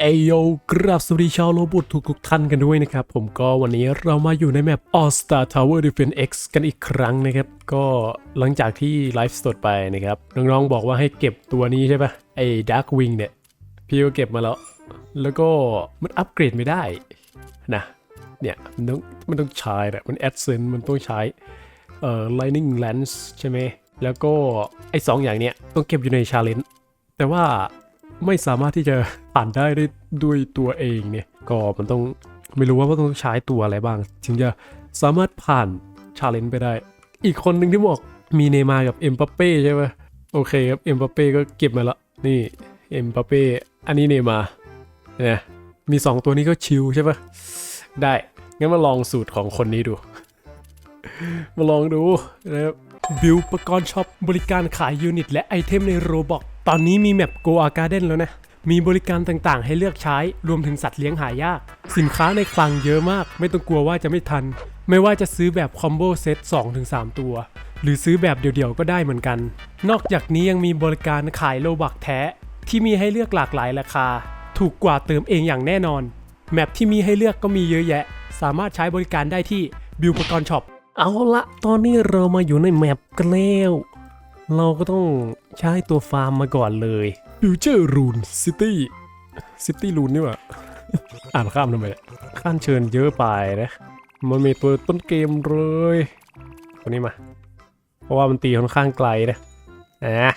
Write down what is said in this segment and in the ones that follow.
เอโยกราบสวัสดีชาวโลบุตทุกทุกท่านกันด้วยนะครับ ผมก็วันนี้เรามาอยู่ในแมป All Star Tower Defense X กันอีกครั้งนะครับ ก็หลังจากที่ไลฟ์สดไปนะครับ น้องๆบอกว่าให้เก็บตัวนี้ใช่ปะไอ้ Dark Wing เนี่ย พี่ก็เก็บมาแล้ว แล้วก็มันอัปเกรดไม่ได้นะเนี่ยมันต้องมันต้องใช้แหละมัน AdSense มันต้องใช้เอ่อ Lightning Lens ใช่ไหมแล้วก็ไอ้สองอย่างเนี้ยต้องเก็บอยู่ใน Challenge แต่ว่า ไม่สามารถที่จะผ่านได้ด้วยตัวเองเนี่ย ก็มันต้องไม่รู้ว่าต้องใช้ตัวอะไรบ้าง ถึงจะสามารถผ่านชาเลนจ์ไปได้ อีกคนหนึ่งที่บอกมีเนย์มากับเอ็มบัปเป้ใช่ไหมโอเคครับเอ็มบัปเป้ก็เก็บมาละนี่เอ็มบัปเป้อันนี้เนย์มาเนี่ยมี 2 ตัวนี้ก็ชิลใช่ปะได้ งั้นมาลองสูตรของคนนี้ดู มาลองดูนะครับ บิวประกรณ์ช็อปบริการขายยูนิตและไอเทมในโรบอกตอนนี้มีแมปโกอาการ์เด้นแล้วนะ มีบริการต่างๆ ให้เลือกใช้ รวมถึงสัตว์เลี้ยงหายาก สินค้าในคลังเยอะมาก ไม่ต้องกลัวว่าจะไม่ทัน ไม่ว่าจะซื้อแบบคอมโบเซต2-3 ตัว หรือซื้อแบบเดี่ยวๆ ก็ได้เหมือนกัน นอกจากนี้ยังมีบริการขายโลบักแท้ ที่มีให้เลือกหลากหลายราคา ถูกกว่าเติมเองอย่างแน่นอน แมปที่มีให้เลือกก็มีเยอะแยะ สามารถใช้บริการได้ที่บิวปกรณ์ช็อป เอาละตอนนี้เรามาอยู่ในแมปกันแล้ว เราก็ต้องใช้ตัวฟาร์มมาก่อนเลยฟิวเจอร์รูนซิตี้ซิตี้รูนนี่หว่าอ่านข้ามทำไมเนี่ยข้านเชิญเยอะไปนะ มันมีตัวต้นเกมเลยคนนี้มา เพราะว่ามันตีค่อนข้างไกลนะอะ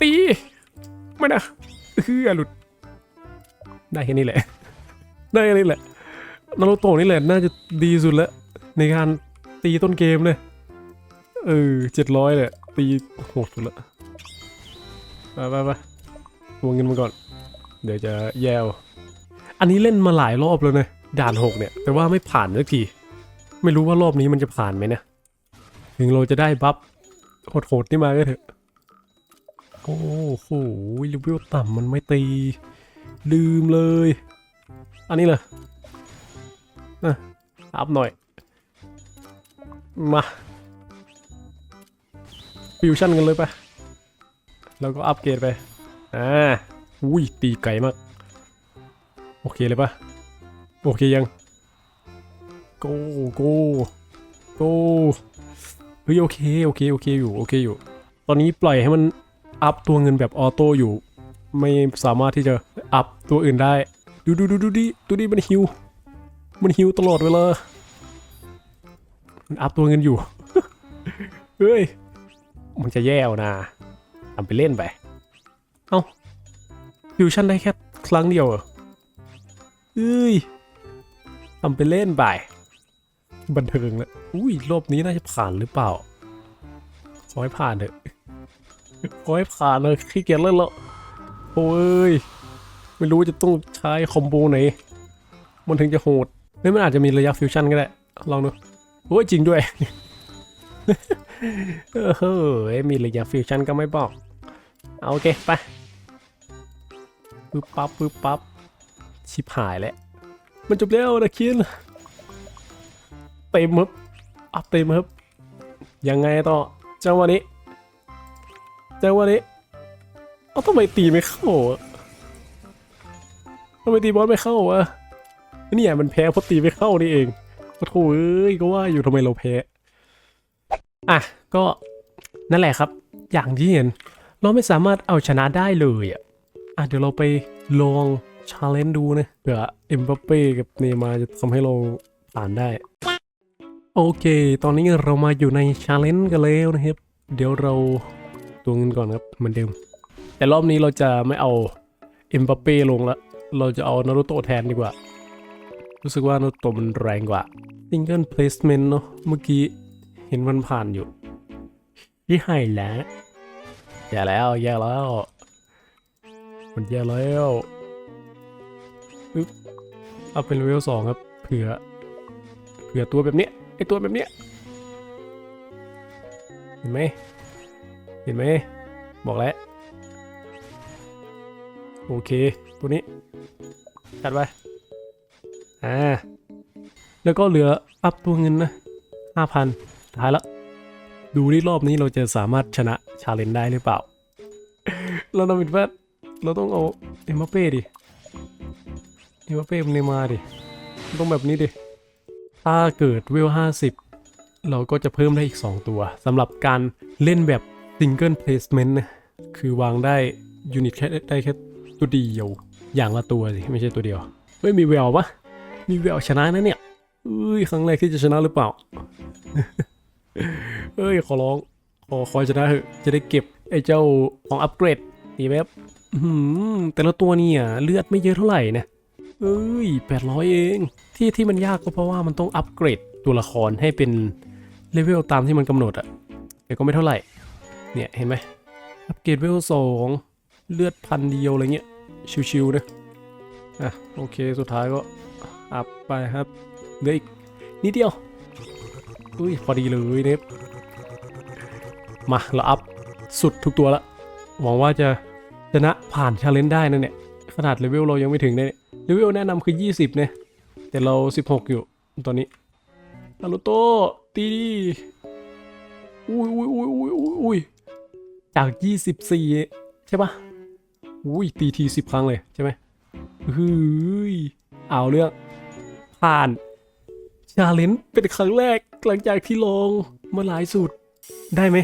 ตีไม่นะเฮือหลุด ได้แค่นี้แหละ ได้แค่นี้แหละนารูโตะนี่แหละน่าจะดีสุดแล้ว ในการตีต้นเกมเลยเออเจ็ดร้อยเลยตีโหดสุดละไปไปไปทวงเงินมาก่อน เดี๋ยวจะแยวอันนี้เล่นมาหลายรอบแล้วนะด่านหกเนี่ย แต่ว่าไม่ผ่านสักที ไม่รู้ว่ารอบนี้มันจะผ่านไหมนะ ถึงเราจะได้บัฟโหดๆนี่มาก็เถอะ โอ้โหรีวิวต่ำมันไม่ตี ลืมเลย อันนี้เลยนะอัพหน่อย มาฟิวชั่นกันเลยไปแล้วก็อัปเกรดไป อ่า อุ้ย ตีไกลมาก โอเคเลยปะโอเคยัง โก โก โก เฮ้ยโอเค โอเค โอเคอยู่ โอเคอยู่ ตอนนี้ปล่อยให้มันอัพตัวเงินแบบออโต้อยู่ ไม่สามารถที่จะอัพตัวอื่นได้ ดูดูดูดูดิ ดูดิมันฮิว มันฮิวตลอดเวลา มันอัพตัวเงินอยู่ เฮ้ย มันจะแย่วนะทำไปเล่นไป เอ้าฟิวชั่นได้แค่ครั้งเดียวเหรอเฮ้ยทำไปเล่นไปบันเทิงแล้วอุ้ย รอบนี้น่าจะผ่านหรือเปล่า ขอให้ผ่านเถอะขอให้ผ่านเลยขี้เกียจเล่นแล้วโอ้ย ไม่รู้จะต้องใช้คอมโบไหน มันถึงจะโหดเฮ้ยมันอาจจะมีระยะฟิวชั่นก็ได้ ลองดู โอ้ยจริงด้วยเออเฮ้ยมีระยะฟิวชั่นก็ไม่บอกเอาโอเคไปปึ๊บปั๊บปึ๊บปั๊บชิบหายแล้วมันจบแล้วนะคินเต็มครับอัพเต็มครับยังไงต่อจังหวะนี้จังหวะนี้เอาทำไมตีไม่เข้าทำไมตีบอลไม่เข้าวะเนี่ยมันแพ้เพราะตีไม่เข้านี่เอง โอ้โถเอ้ยก็ว่าอยู่ทำไมเราแพ้อะก็นั่นแหละครับ อย่างที่เห็น เราไม่สามารถเอาชนะได้เลยอะอะเดี๋ยวเราไปลองชาเลนจ์ดูนะเผื่อเอ็มบัปเป้กับเนยมาจะทำให้เราผ่านได้ โอเค ตอนนี้เรามาอยู่ในชาเลนจ์กันแล้วนะครับ เดี๋ยวเราตัวเงินก่อนครับเหมือนเดิม แต่รอบนี้เราจะไม่เอาเอ็มบัปเป้ลงละ เราจะเอานารูโตะแทนดีกว่า รู้สึกว่าโนารูโตะมันแรงกว่า Single Placement เนอะเมื่อกี้เห็นมันผ่านอยู่ที่ให้แล้วแย่แล้วแย่แล้ว มันแย่แล้วปึ๊บเอาเป็นเลเวลสองครับเผื่อเผื่อตัวแบบเนี้ยไอตัวแบบเนี้ยเห็นไหมเห็นไหมบอกแล้วโอเค ตัวนี้จัดไป อ่าแล้วก็เหลืออัพตัวเงินนะห้าพันท้ายแล้วดูที่รอบนี้เราจะสามารถชนะชาเลนจ์ได้หรือเปล่า เราต้องเป็นว่าเราต้องเอาเอ็มบัปเป้ดิเอ็มบัปเป้เนมาดิ ต้องแบบนี้ดิ ถ้าเกิดเวล50เราก็จะเพิ่มได้อีก 2 ตัวสำหรับการเล่นแบบซิงเกิลเพลสเมนต์นะคือวางได้ยูนิตแค่ได้แค่ตัวเดียว อย่างละตัวสิ ไม่ใช่ตัวเดียว เฮ้ย มีแววปะ มีแววชนะนะเนี่ยเอ้ยครั้งแรกที่จะชนะหรือเปล่าเอ้ยขอร้องขอคอยชนะเถอะจะได้เก็บไอ้เจ้าของอัปเกรดดีแบบอื้อหือแต่ละตัวเนี่ยเลือดไม่เยอะเท่าไหร่นะเอ้ยแปดร้อยเอง ที่ที่มันยากก็เพราะว่ามันต้องอัปเกรดตัวละครให้เป็นเลเวลตามที่มันกำหนดอะแต่ก็ไม่เท่าไหร่ เนี่ยเห็นไหมอัปเกรดเลเวลสองเลือดพันเดียวอะไรเงี้ยชิวๆนะอะโอเคสุดท้ายก็ อัพไปครับเหลืออีกนิดเดียวอุ้ยพอดีเลยเนฟมาเราอัพสุดทุกตัวละหวังว่าจะชนะผ่านชาเลนจ์ได้นะเนี่ยขนาดเลเวลเรายังไม่ถึงเนี่ยเลเวลแนะนำคือ 20 เนี่ย แต่เรา 16 อยู่ตอนนี้นารูโตตีดีอุ้ยอุ้ยอุ้ยอุ้ยอุ้ยอุ้ยจาก 24 ใช่ปะอุ้ยตีที 10 ครั้งเลยใช่ไหมเฮ้ย เอาเรื่องผ่านชาเลนจ์เป็นครั้งแรกหลังจากที่ลองมาหลายสูตรได้ไหม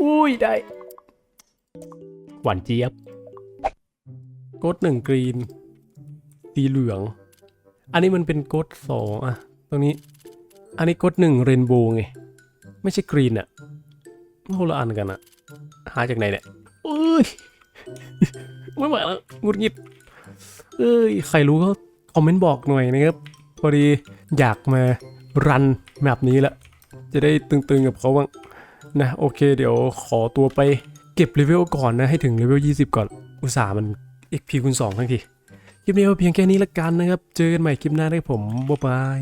อุ้ยได้ หวานเจี๊ยบกดหนึ่งกรีนสีเหลือง อันนี้มันเป็นกดสองอะตรงนี้ อันนี้กดหนึ่งเรนโบว์ไง ไม่ใช่กรีนอะโคนละอันกันอะหาจากไหนเนี่ยเอ้ย ไม่ไหวแล้วหงุดหงิด เอ้ย ใครรู้ก็ คอมเมนต์บอกหน่อยนะครับพอดีอยากมารันแบบนี้ละ จะได้ตึงๆกับเขาบ้างนะโอเค เดี๋ยวขอตัวไปเก็บเลเวลก่อนนะ ให้ถึงเลเวล 20 ก่อน อุตส่าห์มัน XP คูณ2ทั้งที คลิปนี้เอาเพียงแค่นี้ละกันนะครับ เจอกันใหม่คลิปหน้าได้ผม บ๊ายบาย